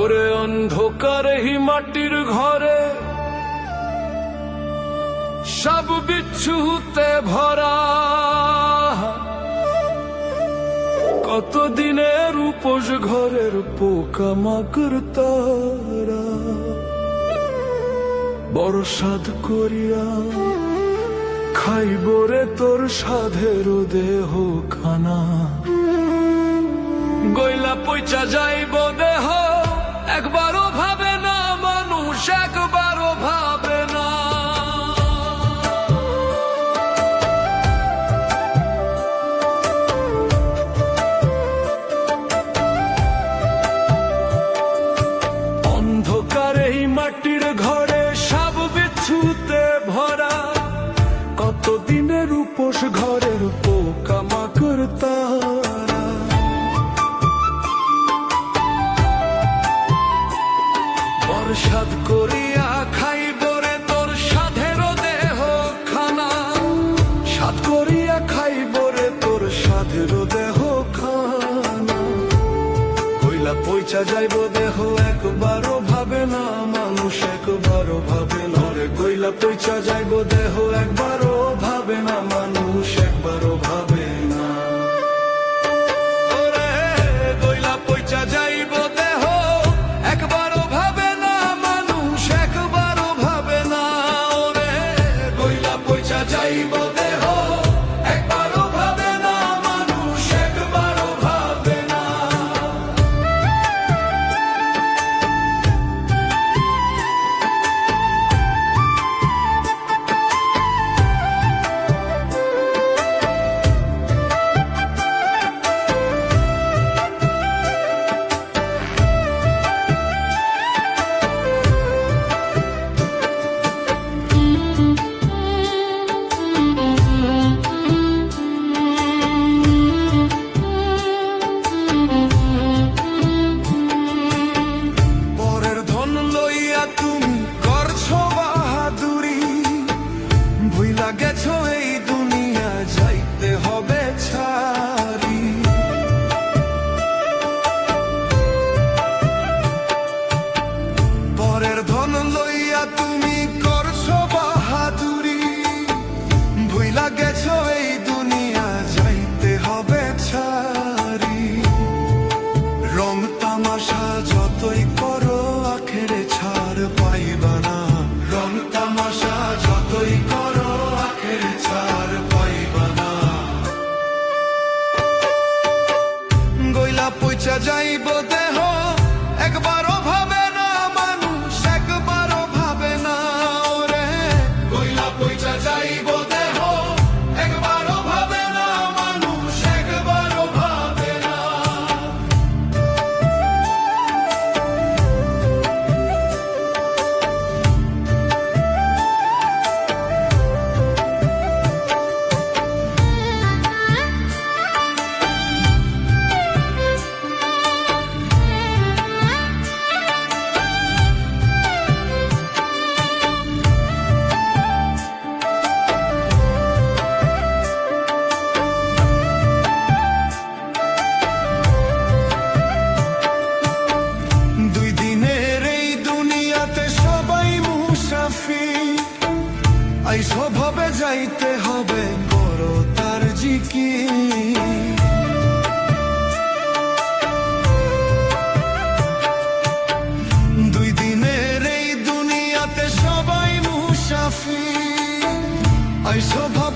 ওরে অন্ধকার হি মাটির ঘরে, সব বিচ্ছুতে ভরা। কত দিনের উপোস ঘরের পোকা মাকড় তারা বড় সাধ করিয়া খাইব রে তোর সাধের দেহ খানা গইলা পয়চা যাইব দেহ একবারও ভাবে না, মানুষ একবারও ভাবে না। অন্ধকারে এই মাটির ঘরে সব বিচ্ছুতে ভরা। কতদিনের উপোস ঘরের পোকা মাকড় করিয়া খাইব রে তোর সাধের দেহ খানা। সাদ করিয়া খাইব রে তোর সাধের দেহ খানা। কইলা পয়চা যাইব দেহ, একবারও ভাবে না মানুষ, একবারও ভাবে না। রে কইলা পয়চা যাইব দেহ, একবারও ভাবে না মানুষ, একবারও ভাবে গেছো এই করো, আখেরে ছাড় পাইবা না। রং তামাশা যতই করো, আখেরে ছাড় পাইবা না। গইলা যাইব আই স্বভাবে যাইতে হবে, করো তার জিকি দুই দিনের এই দুনিয়াতে সবাই মুসাফি আই স্বভাবে